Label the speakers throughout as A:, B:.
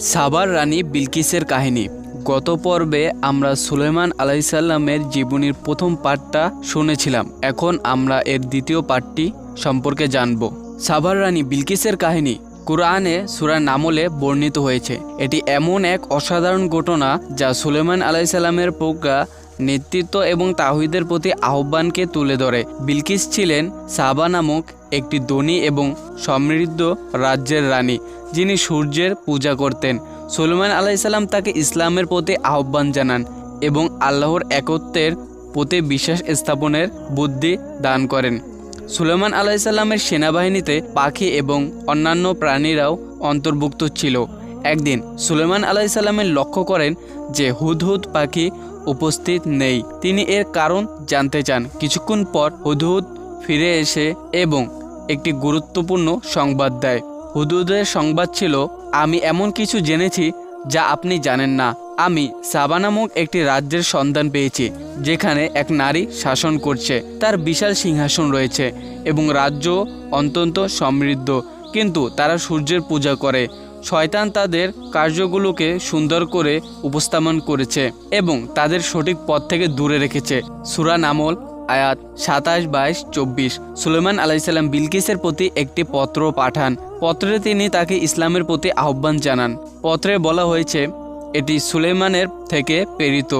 A: সাবার রানী বিলকিসের কাহিনী। গত পর্বে আমরা সুলেমান আলাইসাল্লামের জীবনীর প্রথম পার্টটা শুনেছিলাম। এখন আমরা এর দ্বিতীয় পার্টটি সম্পর্কে জানব। সাবার রানী বিলকিসের কাহিনী কোরআনে সুরা নামলে বর্ণিত হয়েছে। এটি এমন এক অসাধারণ ঘটনা যা সুলেমান আলাইসাল্লামের প্রজ্ঞা, নেতৃত্ব এবং তাহিদের প্রতি আহ্বানকে তুলে ধরে। বিলকিস ছিলেন সাবা নামক একটি ধনী এবং সমৃদ্ধ রাজ্যের রানী, যিনি সূর্যের পূজা করতেন। সুলেমান আলাইসাল্লাম তাকে ইসলামের প্রতি আহ্বান জানান এবং আল্লাহর একত্বের প্রতি বিশ্বাস স্থাপনের বুদ্ধি দান করেন। সুলেমান আলাইসাল্লামের সেনাবাহিনীতে পাখি এবং অন্যান্য প্রাণীরাও অন্তর্ভুক্ত ছিল। একদিন সুলেমান আলাইসাল্লামের লক্ষ্য করেন যে হুদহুদ পাখি উপস্থিত নেই। তিনি এর কারণ জানতে চান। কিছুক্ষণ পর হুদহুদ ফিরে এসে এবং একটি গুরুত্বপূর্ণ সংবাদ দেয়। হুদুদের সংবাদ ছিল, আমি এমন কিছু জেনেছি যা আপনি জানেন না। আমি সাবা নামক একটি রাজ্যের সন্ধান পেয়েছি, যেখানে এক নারী শাসন করছে। তার বিশাল সিংহাসন রয়েছে এবং রাজ্য অত্যন্ত সমৃদ্ধ। কিন্তু তারা সূর্যের পূজা করে। শয়তান তাদের কার্যগুলোকে সুন্দর করে উপস্থাপন করেছে এবং তাদের সঠিক পথ থেকে দূরে রেখেছে। সুরা নামল আয়াত সাতাশ বাইশ চব্বিশ। সুলেমান আলাইসাল্লাম বিলকিসের প্রতি একটি পত্র পাঠান। পত্রে তিনি তাকে ইসলামের প্রতি আহ্বান জানান। পত্রে বলা হয়েছে, এটি সুলেমানের থেকে প্রেরিত।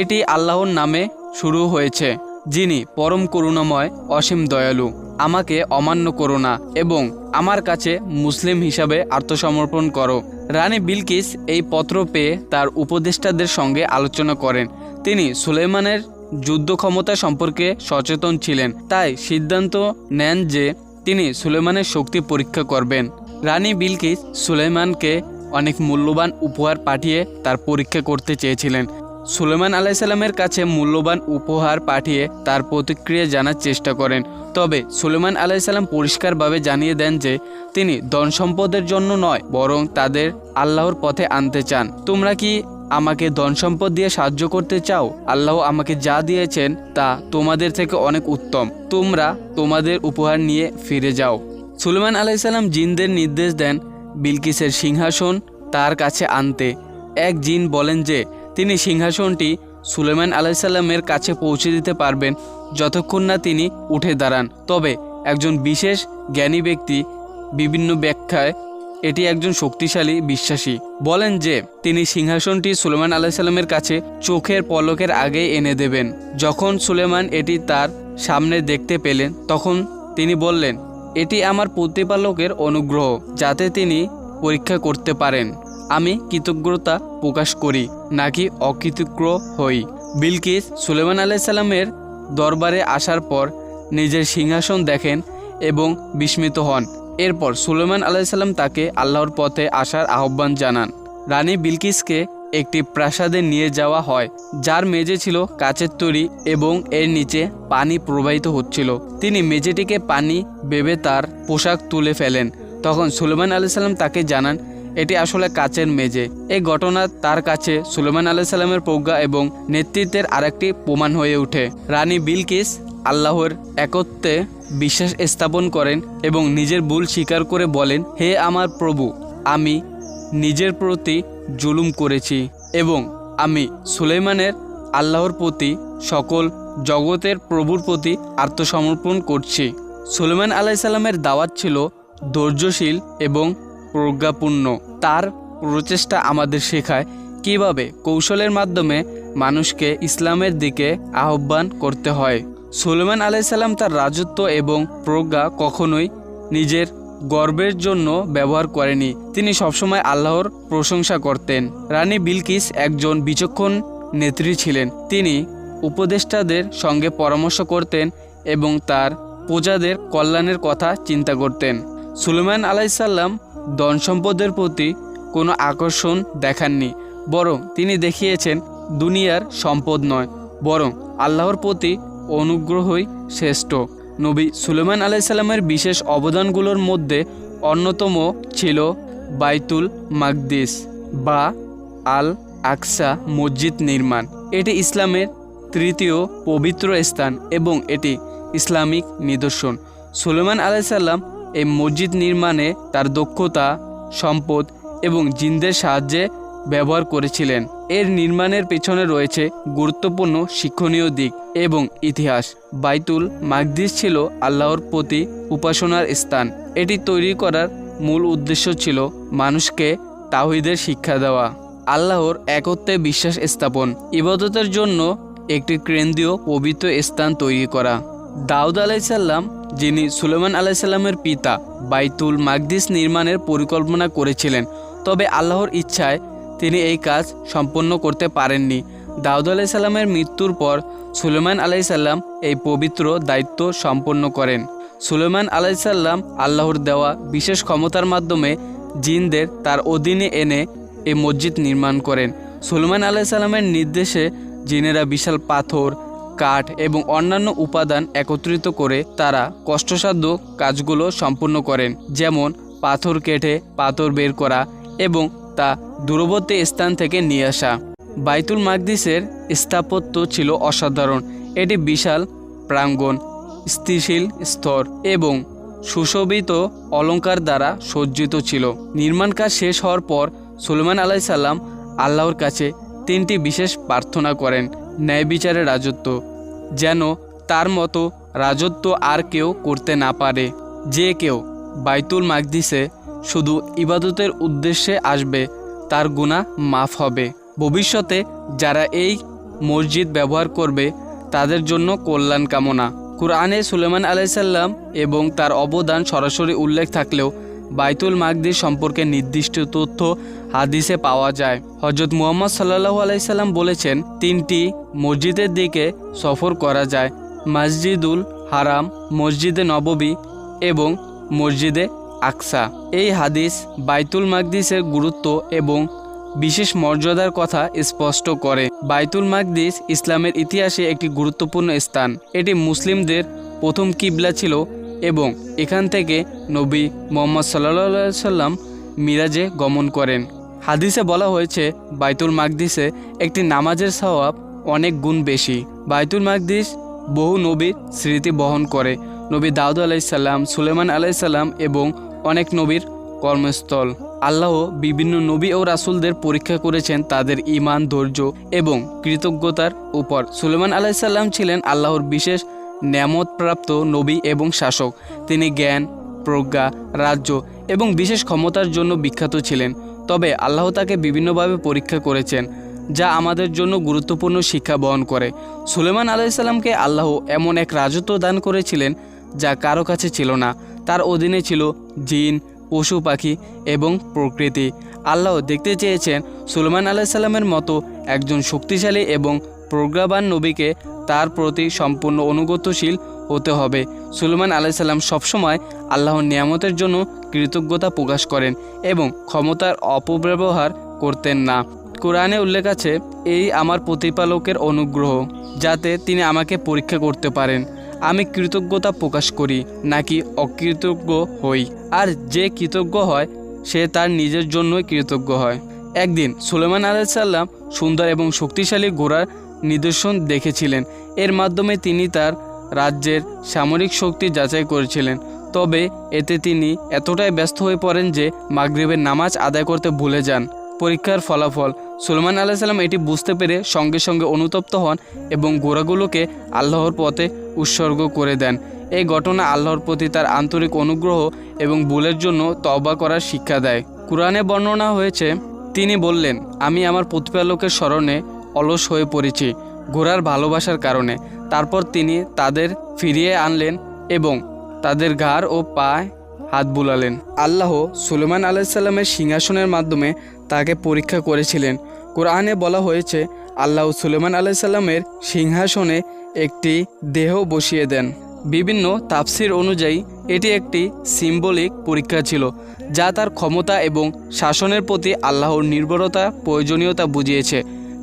A: এটি আল্লাহর নামে শুরু হয়েছে, যিনি পরম করুণাময়, অসীম দয়ালু। আমাকে অমান্য করো না এবং আমার কাছে মুসলিম হিসাবে আত্মসমর্পণ করো। রানী বিলকিস এই পত্র পেয়ে তার উপদেষ্টাদের সঙ্গে আলোচনা করেন। তিনি সুলেমানের যুদ্ধ ক্ষমতা সম্পর্কে সচেতন ছিলেন। তাই সিদ্ধান্ত নেন যে তিনি সুলেমানের শক্তি পরীক্ষা করবেন। রানী বিলকিস সুলেমানকে অনেক মূল্যবান উপহার পাঠিয়ে তার পরীক্ষা করতে চেয়েছিলেন। সুলেমান আলাইসাল্লামের কাছে মূল্যবান উপহার পাঠিয়ে তার প্রতিক্রিয়া জানার চেষ্টা করেন। তবে সুলেমান আলাইসাল্লাম পরিষ্কারভাবে জানিয়ে দেন যে তিনি ধন সম্পদের জন্য নয়, বরং তাদের আল্লাহর পথে আনতে চান। তোমরা কি আমাকে ধন সম্পদ দিয়ে সাহায্য করতে চাও, আল্লাহ আমাকে যা দিয়েছেন তা তোমাদের থেকে অনেক উত্তম। তোমরা তোমাদের উপহার নিয়ে ফিরে যাও। সুলেমান আলাইসাল্লাম জিনদের নির্দেশ দেন বিলকিসের সিংহাসন তার কাছে আনতে। এক জিন বলেন যে, তিনি সিংহাসনটি সুলেমান আলাইসাল্লামের কাছে পৌঁছে দিতে পারবেন যতক্ষণ না তিনি উঠে দাঁড়ান। তবে একজন বিশেষ জ্ঞানী ব্যক্তি বিভিন্ন ব্যাখ্যায় এটি একজন শক্তিশালী বিশ্বাসী। বলেন যে, তিনি সিংহাসনটি সুলেমান আলাইসাল্লামের কাছে চোখের পলকের আগেই এনে দেবেন। যখন সুলেমান এটি তার সামনে দেখতে পেলেন, তখন তিনি বললেন, এটি আমার প্রতিপালকের অনুগ্রহ, যাতে তিনি পরীক্ষা করতে পারেন। আমি কৃতজ্ঞতা প্রকাশ করি, নাকি অকৃতজ্ঞ হই? বিলকিস সুলেমান আলাইসাল্লামের দরবারে আসার পর নিজের সিংহাসন দেখেন এবং বিস্মিত হন। এরপর সুলেমান আলাইসাল্লাম তাকে আল্লাহর পথে আসার আহ্বান জানান। রানী বিলকিসকে একটি প্রাসাদে নিয়ে যাওয়া হয়, যার মেঝে ছিল কাচের তৈরি এবং এর নিচে পানি প্রবাহিত হচ্ছিল। তিনি মেঝেটিকে পানি বেবে তার পোশাক তুলে ফেলেন। তখন সুলেমান আলাইসাল্লাম তাকে জানান, এটি আসলে কাচের মেজে এই ঘটনা তার কাছে সুলেমান আলাইসাল্লামের প্রজ্ঞা এবং নেতৃত্বের আরেকটি প্রমাণ হয়ে ওঠে। রানী বিলকিস আল্লাহর একত্বে বিশ্বাস স্থাপন করেন এবং নিজের ভুল স্বীকার করে বলেন, হে আমার প্রভু, আমি নিজের প্রতি জুলুম করেছি এবং আমি সুলেমানের আল্লাহর প্রতি সকল জগতের প্রভুর প্রতি আত্মসমর্পণ করছি। সুলেমান আলাইসাল্লামের দাওয়াত ছিল ধৈর্যশীল এবং প্রজ্ঞাপূর্ণ। তার প্রচেষ্টা আমাদের শেখায় কীভাবে কৌশলের মাধ্যমে মানুষকে ইসলামের দিকে আহ্বান করতে হয়। সুলেমান আলাইসাল্লাম তার রাজত্ব এবং প্রজ্ঞা কখনোই নিজের গর্বের জন্য ব্যবহার করেনি। তিনি সবসময় আল্লাহর প্রশংসা করতেন। রানী বিলকিস একজন বিচক্ষণ নেত্রী ছিলেন। তিনি উপদেষ্টাদের সঙ্গে পরামর্শ করতেন এবং তার প্রজাদের কল্যাণের কথা চিন্তা করতেন। সুলেমান আলাইসাল্লাম ধন সম্পদের প্রতি কোনো আকর্ষণ দেখাননি, বরং তিনি দেখিয়েছেন, দুনিয়ার সম্পদ নয়, বরং আল্লাহর প্রতি অনুগ্রহই শ্রেষ্ঠ। নবী সুলেমান আলাইসাল্লামের বিশেষ অবদানগুলোর মধ্যে অন্যতম ছিল বাইতুল মাকদিস বা আল আকসা মসজিদ নির্মাণ। এটি ইসলামের তৃতীয় পবিত্র স্থান এবং এটি ইসলামিক নিদর্শন। সুলেমান আলাইসাল্লাম এই মসজিদ নির্মাণে তার দক্ষতা, সম্পদ এবং জিনদের সাহায্যে ব্যবহার করেছিলেন। এর নির্মাণের পেছনে রয়েছে গুরুত্বপূর্ণ শিক্ষণীয় দিক। এবং ইতিহাস। বাইতুল মাকদিস ছিল আল্লাহর প্রতি উপাসনার স্থান। এটি তৈরি করার মূল উদ্দেশ্য ছিল মানুষকে তাহিদের শিক্ষা দেওয়া। আল্লাহর একত্বে বিশ্বাস স্থাপন, ইবাদতের জন্য একটি কেন্দ্রীয় পবিত্র স্থান তৈরি করা। দাউদ আলাইসাল্লাম, যিনি সুলেমান আলাইসাল্লামের পিতা, বাইতুল মাকদিস নির্মাণের পরিকল্পনা করেছিলেন। তবে আল্লাহর ইচ্ছায় তিনি এই কাজ সম্পন্ন করতে পারেননি। দাউদ আলাইসাল্লামের মৃত্যুর পর সুলেমান আলাইসাল্লাম এই পবিত্র দায়িত্ব সম্পন্ন করেন। সুলেমান আলাইসাল্লাম আল্লাহর দেওয়া বিশেষ ক্ষমতার মাধ্যমে জিনদের তার অধীনে এনে এই মসজিদ নির্মাণ করেন। সুলেমান আলাইসাল্লামের নির্দেশে জিনেরা বিশাল পাথর, কাঠ এবং অন্যান্য উপাদান একত্রিত করে তারা কষ্টসাধ্য কাজগুলো সম্পূর্ণ করেন, যেমন পাথর কেটে পাথর বের করা এবং তা দূরবর্তী স্থান থেকে নিয়ে আসা। বাইতুল মাকদিসের স্থাপত্য ছিল অসাধারণ। এটি বিশাল, প্রাঙ্গণ, স্থিতিশীল স্তর এবং সুশোভিত অলঙ্কার দ্বারা সজ্জিত ছিল। নির্মাণ কাজ শেষ হওয়ার পর সুলেমান আলাইসাল্লাম আল্লাহর কাছে তিনটি বিশেষ প্রার্থনা করেন, ন্যায় বিচারের রাজত্ব, যেন তার মতো রাজত্ব আর কেউ করতে না পারে। যে কেউ বাইতুল মাকদিসে শুধু ইবাদতের উদ্দেশ্যে আসবে, তার গুণা মাফ হবে। ভবিষ্যতে যারা এই মসজিদ ব্যবহার করবে, তাদের জন্য কল্যাণ কামনা। কুরআনে সুলেমান আলাইসাল্লাম এবং তার অবদান সরাসরি উল্লেখ থাকলেও বাইতুল মাকদিস সম্পর্কে নির্দিষ্ট তথ্য হাদিসে পাওয়া যায়। হজরত মুহাম্মদ সাল্লাহু আলাইসাল্লাম বলেছেন, তিনটি মসজিদের দিকে সফর করা যায়। মসজিদুল হারাম, মসজিদে নববী এবং মসজিদে আকসা। এই হাদিস বাইতুল মাকদিসের গুরুত্ব এবং বিশেষ মর্যাদার কথা স্পষ্ট করে। বাইতুল মাকদিস ইসলামের ইতিহাসে একটি গুরুত্বপূর্ণ স্থান। এটি মুসলিমদের প্রথম কিবলা ছিল এবং এখান থেকে নবী মোহাম্মদ সাল্লা সাল্লাম মিরাজে গমন করেন। হাদিসে বলা হয়েছে, বাইতুল মাকদিসে একটি নামাজের স্বভাব অনেক গুণ বেশি। বাইতুল মাকদিস বহু নবীর স্মৃতি বহন করে। নবী দাউদ আলাইসাল্লাম সুলেমান আলাইসাল্লাম এবং অনেক নবীর কর্মস্থল। আল্লাহ বিভিন্ন নবী ও রাসুলদের পরীক্ষা করেছেন তাদের ইমান ধৈর্য এবং কৃতজ্ঞতার উপর। সুলেমান আলাইসাল্লাম ছিলেন আল্লাহর বিশেষ ন্যামতপ্রাপ্ত নবী এবং শাসক। তিনি জ্ঞান, প্রজ্ঞা, রাজ্য এবং বিশেষ ক্ষমতার জন্য বিখ্যাত ছিলেন। তবে আল্লাহ তাকে বিভিন্নভাবে পরীক্ষা করেছেন, যা আমাদের জন্য গুরুত্বপূর্ণ শিক্ষা বহন করে। সুলেমান আলাইসাল্লামকে আল্লাহ এমন এক রাজত্ব দান করেছিলেন, যা কারও কাছে ছিল না। তার অধীনে ছিল জিন পশু পাখি এবং প্রকৃতি। আল্লাহ দেখতে চেয়েছেন সুলেমান আলাইসাল্লামের মতো একজন শক্তিশালী এবং প্রজ্ঞাবান নবীকে তার প্রতি সম্পূর্ণ অনুগতশীল হতে হবে। সুলেমান আলাইসাল্লাম সবসময় আল্লাহর নিয়ামতের জন্য কৃতজ্ঞতা প্রকাশ করেন এবং ক্ষমতার অপব্যবহার করতেন না। কোরআনে উল্লেখ আছে, এই আমার প্রতিপালকের অনুগ্রহ, যাতে তিনি আমাকে পরীক্ষা করতে পারেন। আমি কৃতজ্ঞতা প্রকাশ করি, নাকি অকৃতজ্ঞ হই? আর যে কৃতজ্ঞ হয়, সে তার নিজের জন্যই কৃতজ্ঞ হয়। একদিন সুলেমান আলাইসাল্লাম সুন্দর এবং শক্তিশালী ঘোড়ার নিদর্শন দেখেছিলেন। এর মাধ্যমে তিনি তার রাজ্যের সামরিক শক্তি যাচাই করেছিলেন। তবে এতে তিনি এতটাই ব্যস্ত হয়ে পড়েন যে মাগরিবের নামাজ আদায় করতে ভুলে যান। পরীক্ষার ফলাফল। সুলমান আল্লাহ সাল্লাম এটি বুঝতে পেরে সঙ্গে সঙ্গে অনুতপ্ত হন এবং ঘোড়াগুলোকে আল্লাহর পথে উৎসর্গ করে দেন। এই ঘটনা আল্লাহর প্রতি তার আন্তরিক অনুগ্রহ এবং ভুলের জন্য তওবা করার শিক্ষা দেয়। কোরআনে বর্ণনা হয়েছে, তিনি বললেন, আমি আমার প্রতিপালকের স্মরণে অলস হয়ে পড়েছি ঘোড়ার ভালোবাসার কারণে। তারপর তিনি তাদের ফিরিয়ে আনলেন এবং তাদের ঘাড় ও পায়ে হাত বুলালেন। আল্লাহ সুলেমান আলাইসাল্লামের সিংহাসনের মাধ্যমে তাকে পরীক্ষা করেছিলেন। কোরআনে বলা হয়েছে, আল্লাহ সুলেমান আলাইসাল্লামের সিংহাসনে একটি দেহ বসিয়ে দেন। বিভিন্ন তাফসির অনুযায়ী, এটি একটি সিম্বলিক পরীক্ষা ছিল, যা তার ক্ষমতা এবং শাসনের প্রতি আল্লাহর নির্ভরতা, প্রয়োজনীয়তা বুঝিয়েছে।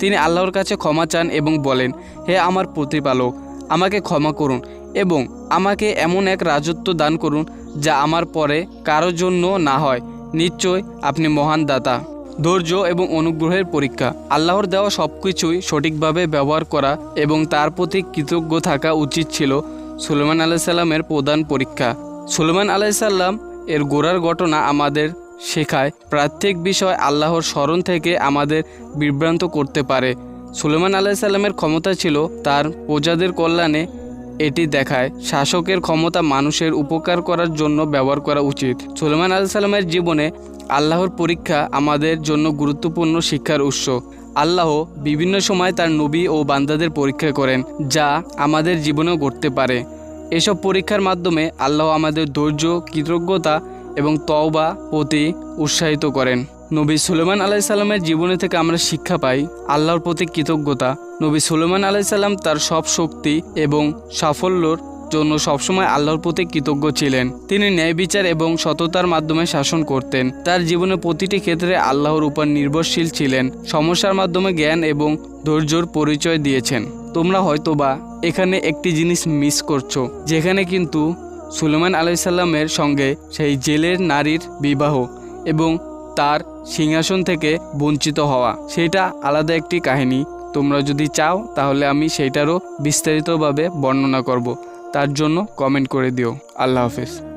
A: তিনি আল্লাহর কাছে ক্ষমা চান এবং বলেন, হে আমার প্রতিপালক, আমাকে ক্ষমা করুন এবং আমাকে এমন এক রাজত্ব দান করুন যা আমার পরে কারোর জন্য না হয়। নিশ্চয় আপনি মহান দাতা। ধৈর্য এবং অনুগ্রহের পরীক্ষা। আল্লাহর দেওয়া সব কিছুই সঠিকভাবে ব্যবহার করা এবং তার প্রতি কৃতজ্ঞ থাকা উচিত ছিল সুলেমান আলাইসাল্লামের প্রধান পরীক্ষা। সুলেমান আলাইসাল্লাম এর গোড়ার ঘটনা আমাদের শেখায় প্রত্যেক বিষয় আল্লাহর স্মরণ থেকে আমাদের বিভ্রান্ত করতে পারে। সুলেমান আলাইসাল্লামের ক্ষমতা ছিল তার প্রজাদের কল্যাণে এটি দেখায়, শাসকের ক্ষমতা মানুষের উপকার করার জন্য ব্যবহার করা উচিত। সুলেমান আলাইসাল্লামের জীবনে আল্লাহর পরীক্ষা আমাদের জন্য গুরুত্বপূর্ণ শিক্ষার উৎস। আল্লাহ বিভিন্ন সময় তার নবী ও বান্দাদের পরীক্ষা করেন, যা আমাদের জীবনেও ঘটতে পারে। এসব পরীক্ষার মাধ্যমে আল্লাহ আমাদের ধৈর্য, কৃতজ্ঞতা এবং তওবা প্রতি উৎসাহিত করেন। নবী সুলেমান আলাইসাল্লামের জীবনী থেকে আমরা শিক্ষা পাই আল্লাহর প্রতি কৃতজ্ঞতা। নবী সুলেমান আলাইসাল্লাম তার সব শক্তি এবং সাফল্যর জন্য সবসময় আল্লাহর প্রতি কৃতজ্ঞ ছিলেন। তিনি ন্যায় বিচার এবং সততার মাধ্যমে শাসন করতেন। তার জীবনে প্রতিটি ক্ষেত্রে আল্লাহর উপর নির্ভরশীল ছিলেন, সমস্যার মাধ্যমে জ্ঞান এবং ধৈর্যর পরিচয় দিয়েছেন। তোমরা হয়তোবা এখানে একটি জিনিস মিস করছ, যেখানে কিন্তু সুলেমান আলাইসাল্লামের সঙ্গে সেই জেলের নারীর বিবাহ এবং তার সিংহাসন থেকে বঞ্চিত হওয়া। সেটা আলাদা একটি কাহিনী। তোমরা যদি চাও, তাহলে আমি সেইটারও বিস্তারিতভাবে বর্ণনা করব। তার জন্য কমেন্ট করে দিও। আল্লাহ হাফেজ।